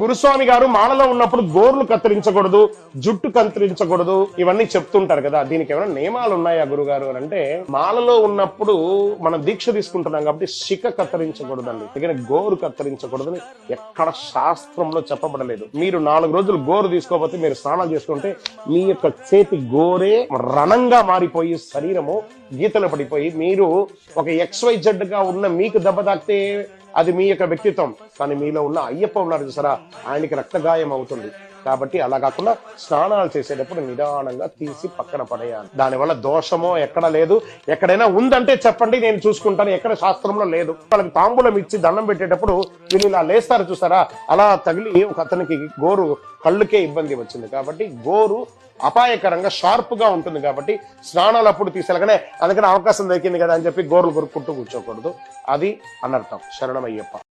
గురుస్వామి గారు మాలలో ఉన్నప్పుడు గోర్లు కత్తిరించకూడదు జుట్టు కత్తిరించకూడదు ఇవన్నీ చెప్తుంటారు కదా. దీనికి ఏమైనా నియమాలు ఉన్నాయా గురుగారు అని అంటే మాలలో ఉన్నప్పుడు మనం దీక్ష తీసుకుంటున్నాం కాబట్టి శిఖ కత్తిరించకూడదండి. దగ్గర గోరు కత్తిరించకూడదని ఎక్కడ శాస్త్రంలో చెప్పబడలేదు. మీరు నాలుగు రోజులు గోరు తీసుకోకపోతే మీరు స్నానాలు చేసుకుంటే మీ యొక్క చేతి గోరే రణంగా మారిపోయి శరీరము గీతలు పడిపోయి మీరు ఒక ఎక్స్వై జెడ్గా ఉన్న మీకు దెబ్బ తాకితే అది మీ యొక్క వ్యక్తిత్వం. కానీ మీలో ఉన్న అయ్యప్ప ఉన్నారు చూసారా? ఆయనకి రక్తగాయం అవుతుంది. కాబట్టి అలా కాకుండా స్నానాలు చేసేటప్పుడు నిదానంగా తీసి పక్కన పడేయాలి. దానివల్ల దోషమో ఎక్కడ లేదు. ఎక్కడైనా ఉందంటే చెప్పండి నేను చూసుకుంటాను. ఎక్కడ శాస్త్రంలో లేదు. వాళ్ళకి తాంబూలం ఇచ్చి దండం పెట్టేటప్పుడు వీళ్ళు ఇలా లేస్తారు చూసారా? అలా తగిలి ఒక అతనికి గోరు కళ్ళుకే ఇబ్బంది వచ్చింది కాబట్టి గోరు అపాయకరంగా షార్ప్గా ఉంటుంది కాబట్టి స్నానాలు అప్పుడు తీసేలాగానే అందుకని అవకాశం దొరికింది కదా అని చెప్పి గోర్లు కొరుక్కుంటూ కూర్చోకూడదు. అది అనర్థం. శరణమయ్యప్ప.